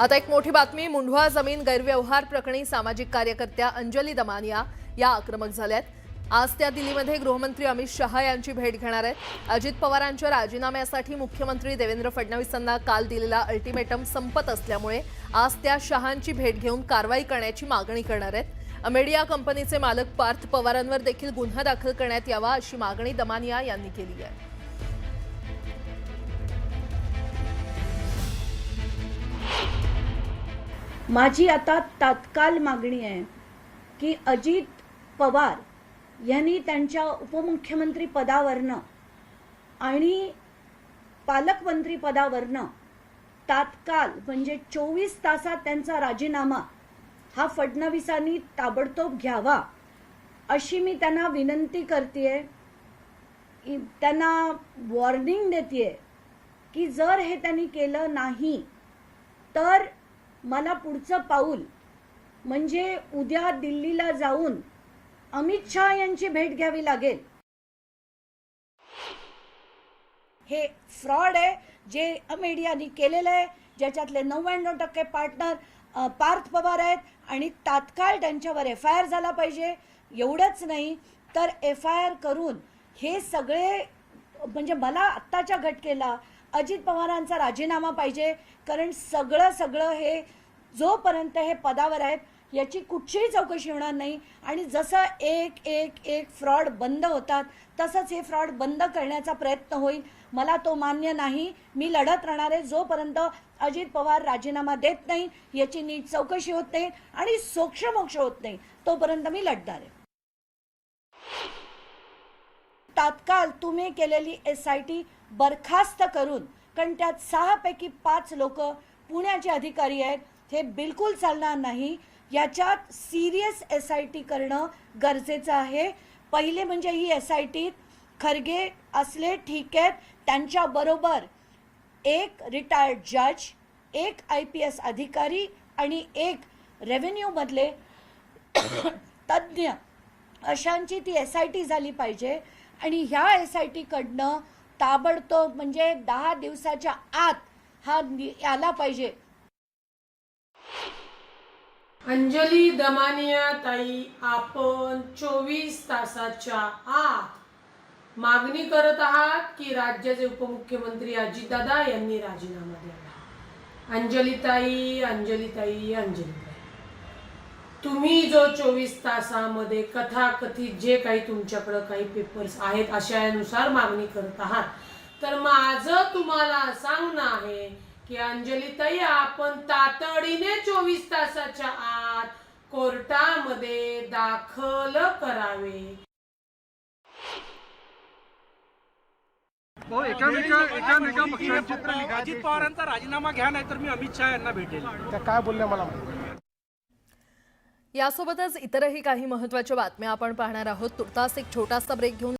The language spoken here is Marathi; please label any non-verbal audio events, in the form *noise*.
आता एक मोठी बातमी मुंढवा जमीन गैरव्यवहार प्रकरणी सामाजिक कार्यकर्त्या अंजली दमानिया या आक्रमक झाल्यात. आज त्या दिल्लीमध्ये गृहमंत्री अमित शहा यांची भेट घेणार आहेत. अजित पवारांच्या राजीनाम्यासाठी मुख्यमंत्री देवेंद्र फडणवीसांना काल दिलेला अल्टिमेटम संपत असल्यामुळे आज त्या शहांची भेट घेऊन कारवाई करण्याची मागणी करणार आहेत. अमेडिया कंपनीचे मालक पार्थ पवारांवर देखील गुन्हा दाखल करण्यात यावा अशी मागणी दमानिया यांनी केली आहे. माझी आता तात्काळ मागणी आहे की अजित पवार यांनी त्यांच्या उपमुख्यमंत्री पदावरनं आणि पालकमंत्री पदावरनं तात्काळ म्हणजे चोवीस तासात त्यांचा राजीनामा हा फडणवीसांनी ताबडतोब घ्यावा अशी मी त्यांना विनंती करते त्यांना वॉर्निंग देते की जर हे त्यांनी केलं नाही तर मला पुढचं पाऊल म्हणजे उद्या दिल्लीला जाऊन अमित शहा यांची भेट घ्यावी लागेल. हे फ्रॉड आहे जे अमेडियानी केलेलं आहे ज्याच्यातले नव्याण्णव टक्के पार्टनर पार्थ पवार आहेत आणि तात्काळ त्यांच्यावर एफ आय आर झाला पाहिजे. एवढंच नाही तर एफ आय आर करून हे सगळे म्हणजे मला आत्ताच्या घटकेला अजित पवारांचा राजीनामा पाहिजे कारण सगळं सगळं हे जोपर्यंत हे पदावर आहेत याची कुठचीही चौकशी होणार नाही. आणि जसं एक एक एक फ्रॉड बंद होतात तसंच हे फ्रॉड बंद करण्याचा प्रयत्न होईल. मला तो मान्य नाही. मी लढत राहणार आहे जोपर्यंत अजित पवार राजीनामा देत नाही याची नीट चौकशी होत नाही आणि सोक्षमोक्ष होत नाही तोपर्यंत मी लढणार आहे. तात्काळ तुम्ही केलेली एस आय टी बरखास्त करून कारण त्यात सहापैकी पाच लोक पुण्याचे अधिकारी आहेत हे बिलकुल चालणार नाही. याच्यात सिरियस एस आय टी करणं गरजेचं आहे. पहिले म्हणजे ही एस आय टी खरगे असले ठीक आहेत त्यांच्याबरोबर एक रिटायर्ड जज एक आय पी एस अधिकारी आणि एक रेव्हेन्यूमधले *coughs* तज्ज्ञ. अशांची ती एस आय टी झाली पाहिजे आणि ह्या एस आय टीकडनं ताबडतोब म्हणजे दहा दिवसाच्या आत हा आला पाहिजे. अंजली दमानिया ताई आपण चोवीस तासाच्या आत मागणी करत आहात की राज्याचे उपमुख्यमंत्री अजितदादा यांनी राजीनामा द्यावा. अंजली ताई अंजली ताई अंजली ताई. तुम्ही जो चोवीस तासामध्ये कथाकथित जे काही तुमच्याकडं काही पेपर्स आहेत अशानुसार मागणी करत आहात. तर माझं तुम्हाला सांगणं आहे की अंजलीताई आपण तातडीने चोवीस तासाच्या आत कोर्टामध्ये दाखल करावे. पक्षांची अजित पवारांचा राजीनामा घ्या नाही तर मी अमित शहा यांना भेटेल. त्या काय बोलल्या मला माहिती? यासोबतच इतरही काही महत्त्वाच्या बातम्या आपण पाहणार आहोत. तुर्तास एक छोटासा ब्रेक घेऊन